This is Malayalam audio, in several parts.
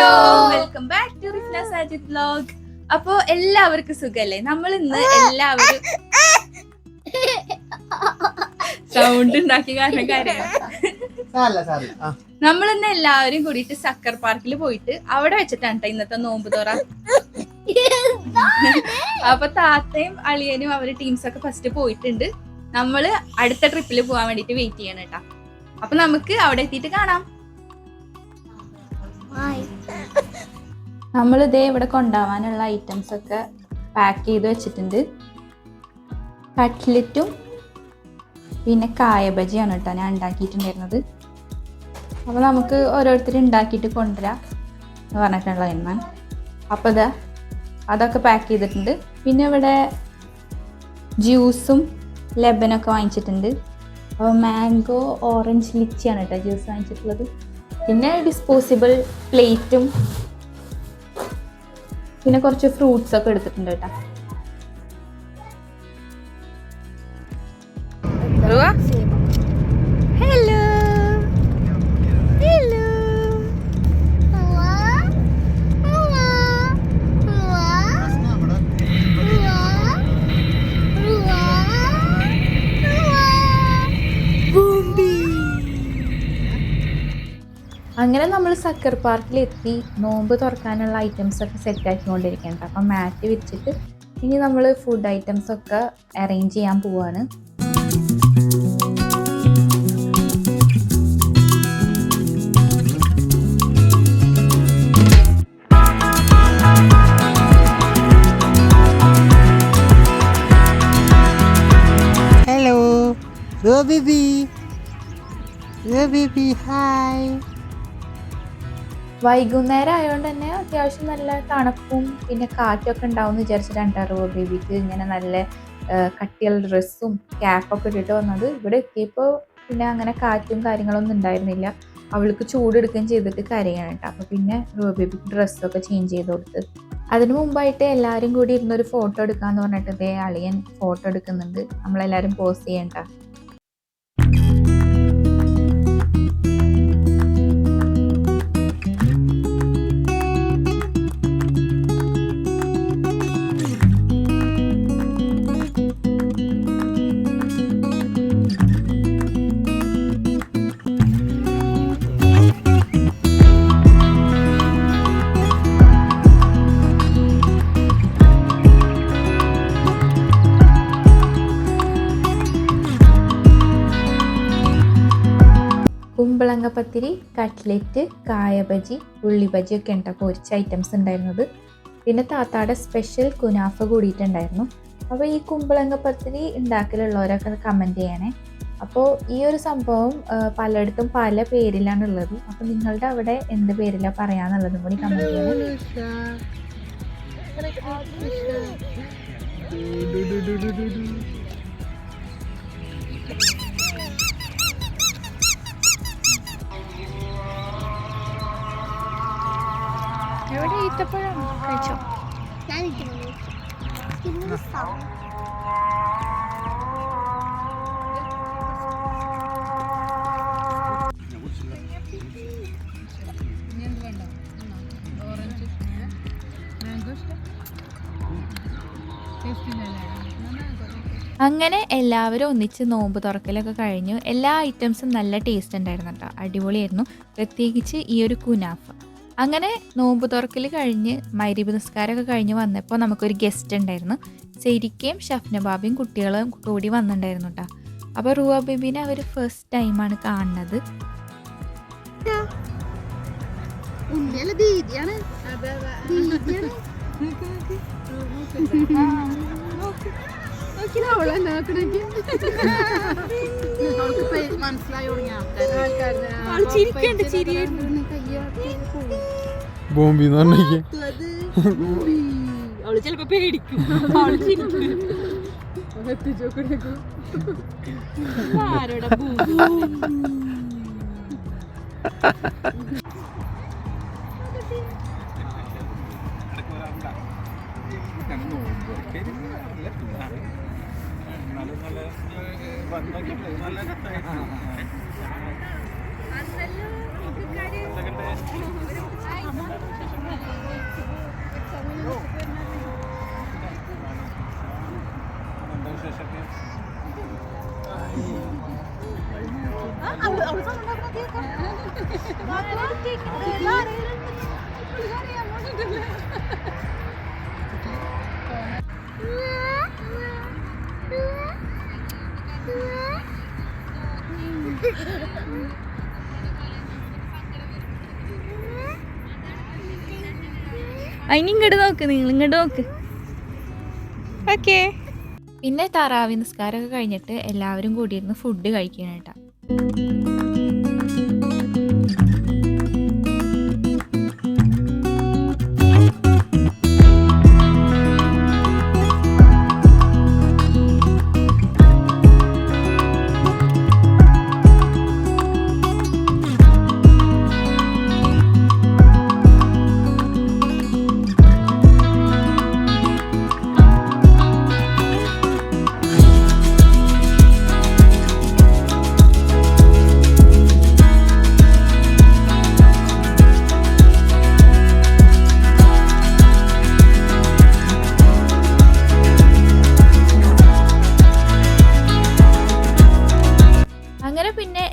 Hello. Welcome back to Sajid vlog അപ്പോ എല്ലാവർക്കും സുഖല്ലേ? നമ്മൾ ഇന്ന് എല്ലാവരും സൗണ്ട് ഉണ്ടാക്കി കാരണം കാര്യം സാരല്ല സാരല്ല. നമ്മൾ ഇന്ന് എല്ലാവരും കൂടിയിട്ട് സക്കർ പാർക്കിൽ പോയിട്ട് അവിടെ വെച്ചിട്ടാണ് ട്ടോ ഇന്നത്തെ നോമ്പ് തുറ. അപ്പൊ താത്തയും അളിയനും അവർ ടീംസ് ഒക്കെ ഫസ്റ്റ് പോയിട്ടുണ്ട്. നമ്മൾ അടുത്ത ട്രിപ്പിൽ പോകാൻ വേണ്ടിട്ട് വെയിറ്റ് ചെയ്യണം കേട്ടാ അപ്പൊ നമുക്ക് അവിടെ എത്തിയിട്ട് കാണാം. നമ്മൾ ഇതേ ഇവിടെ കൊണ്ടുപോകാനുള്ള ഐറ്റംസ് ഒക്കെ പാക്ക് ചെയ്ത് വെച്ചിട്ടുണ്ട്. കട്ട്ലറ്റും പിന്നെ കായബജിയാണ് കേട്ടോ ഞാൻ ഉണ്ടാക്കിയിട്ടുണ്ടായിരുന്നത്. അപ്പോൾ നമുക്ക് ഓരോരുത്തർ ഉണ്ടാക്കിയിട്ട് കൊണ്ടുവരാം എന്ന് പറഞ്ഞിട്ടുള്ള എണ്ണ അപ്പോൾ ഇതാ അതൊക്കെ പാക്ക് ചെയ്തിട്ടുണ്ട്. പിന്നെ ഇവിടെ ജ്യൂസും ലെബനൊക്കെ വാങ്ങിച്ചിട്ടുണ്ട്. അപ്പോൾ മാംഗോ ഓറഞ്ച് ലിച്ചിയാണ് കേട്ടോ ജ്യൂസ് വാങ്ങിച്ചിട്ടുള്ളത്. പിന്നെ ഡിസ്പോസിബിൾ പ്ലേറ്റും പിന്നെ കുറച്ച് ഫ്രൂട്ട്സ് ഒക്കെ എടുത്തിട്ടുണ്ട് കേട്ടോ. ഹലോ അങ്ങനെ നമ്മൾ സക്കർ പാർക്കിൽ എത്തി നോമ്പ് തുറക്കാനുള്ള ഐറ്റംസ് ഒക്കെ സെറ്റ് ആക്കിക്കൊണ്ടിരിക്കുന്നുണ്ട് അപ്പം മാറ്റ് വിരിച്ചിട്ട് ഇനി നമ്മൾ ഫുഡ് ഐറ്റംസ് ഒക്കെ അറേഞ്ച് ചെയ്യാൻ പോവാണ്. ഹലോ ബേബി ബേബി ഹായ് വൈകുന്നേരം ആയതുകൊണ്ട് തന്നെ അത്യാവശ്യം നല്ല തണുപ്പും പിന്നെ കാറ്റൊക്കെ ഉണ്ടാവും വിചാരിച്ചിട്ടാണ് റോ ബേബിക്ക് ഇങ്ങനെ നല്ല കട്ടിയുള്ള ഡ്രസ്സും ക്യാപ്പൊക്കെ ഇട്ടിട്ട് വന്നത്. ഇവിടെ എത്തിയപ്പോൾ പിന്നെ അങ്ങനെ കാറ്റും കാര്യങ്ങളൊന്നും ഉണ്ടായിരുന്നില്ല. അവൾക്ക് ചൂടെടുക്കുകയും ചെയ്തിട്ട് കരയാണ് കേട്ടോ. അപ്പോൾ പിന്നെ റോബേബിക്ക് ഡ്രസ്സൊക്കെ ചേഞ്ച് ചെയ്ത് കൊടുത്ത്. അതിനു മുമ്പായിട്ട് എല്ലാവരും കൂടി ഇരുന്നൊരു ഫോട്ടോ എടുക്കാന്ന് പറഞ്ഞിട്ട് ഇതേ അളിയൻ ഫോട്ടോ എടുക്കുന്നുണ്ട്. നമ്മളെല്ലാവരും പോസ്റ്റ് ചെയ്യണ്ട. കുമ്പളങ്ങപ്പത്തിരി കട്ട്ലറ്റ് കായബജി ഉള്ളിബജി ഒക്കെ ഉണ്ട്. പൊരിച്ച ഐറ്റംസ് ഉണ്ടായിരുന്നത്. പിന്നെ താത്താടെ സ്പെഷ്യൽ കുനാഫ കൂടിയിട്ടുണ്ടായിരുന്നു. അപ്പോൾ ഈ കുമ്പളങ്ങപ്പത്തിരി ഉണ്ടാക്കലുള്ളവരൊക്കെ കമന്റ് ചെയ്യണേ. അപ്പോൾ ഈ ഒരു സംഭവം പലയിടത്തും പല പേരിലാണ് ഉള്ളത് അപ്പോൾ നിങ്ങളുടെ അവിടെ എന്ത് പേരിലാണ് പറയാന്നുള്ളതും കൂടി കമന്റ് ചെയ്യണേ. ഈത്തപ്പഴം കഴിച്ചോ? അങ്ങനെ എല്ലാവരും ഒന്നിച്ച് നോമ്പ് തുറക്കലൊക്കെ കഴിഞ്ഞു. എല്ലാ ഐറ്റംസും നല്ല ടേസ്റ്റ് ഉണ്ടായിരുന്നു കേട്ടോ അടിപൊളിയായിരുന്നു. പ്രത്യേകിച്ച് ഈ ഒരു കുനാഫ. അങ്ങനെ നോമ്പ് തുറക്കൽ കഴിഞ്ഞ് മൈരീബ് നിസ്കാരമൊക്കെ കഴിഞ്ഞ് വന്നപ്പോൾ നമുക്കൊരു ഗസ്റ്റ് ഉണ്ടായിരുന്നു. ശരിക്കും ഷഫ്നബാബിയും കുട്ടികളും കൂടി വന്നിട്ടുണ്ടായിരുന്നു കേട്ടോ അപ്പോൾ റുവ ബേബിനെ അവർ ഫസ്റ്റ് ടൈമാണ് കാണുന്നത്. മനസ്സിലായി തുടങ്ങിയ ആൾക്കാർ ചിരിയായിരുന്നു. ബോംബി എന്ന് പറഞ്ഞു അവൾ ചിലപ്പോ പേടിക്കും. അവൾ ചിരിക്കും. ആരോടാ Yeah. അതിന് ഇങ്ങോട്ട് നോക്ക് നിങ്ങൾ ഇങ്ങോട്ട് നോക്ക്. ഓക്കേ. പിന്നെ താറാവി നിസ്കാരമൊക്കെ കഴിഞ്ഞിട്ട് എല്ലാവരും കൂടിയിരുന്ന് ഫുഡ് കഴിക്കാനായിട്ടാ അങ്ങനെ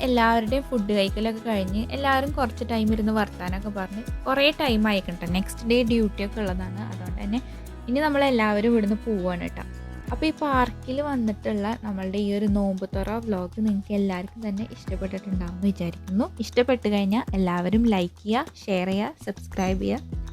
എല്ലാവരുടെയും ഫുഡ് കഴിക്കലൊക്കെ കഴിഞ്ഞ് എല്ലാവരും കുറച്ച് ടൈം ഇരുന്ന് വർത്താനൊക്കെ പറഞ്ഞ് കുറേ ടൈം ആയിക്കട്ടെ നെക്സ്റ്റ് ഡേ ഡ്യൂട്ടിയൊക്കെ ഉള്ളതാണ്. അതുകൊണ്ട് തന്നെ ഇനി നമ്മളെല്ലാവരും ഇവിടുന്ന് പോവാണ് കേട്ടോ. അപ്പോൾ ഈ പാർക്കിൽ വന്നിട്ടുള്ള നമ്മളുടെ ഈ ഒരു നോമ്പ് തുറ വ്ലോഗ് നിങ്ങൾക്ക് എല്ലാവർക്കും തന്നെ ഇഷ്ടപ്പെട്ടിട്ടുണ്ടാവും എന്ന് വിചാരിക്കുന്നു. ഇഷ്ടപ്പെട്ട് കഴിഞ്ഞാൽ എല്ലാവരും ലൈക്ക് ചെയ്യുക ഷെയർ ചെയ്യുക സബ്സ്ക്രൈബ് ചെയ്യുക.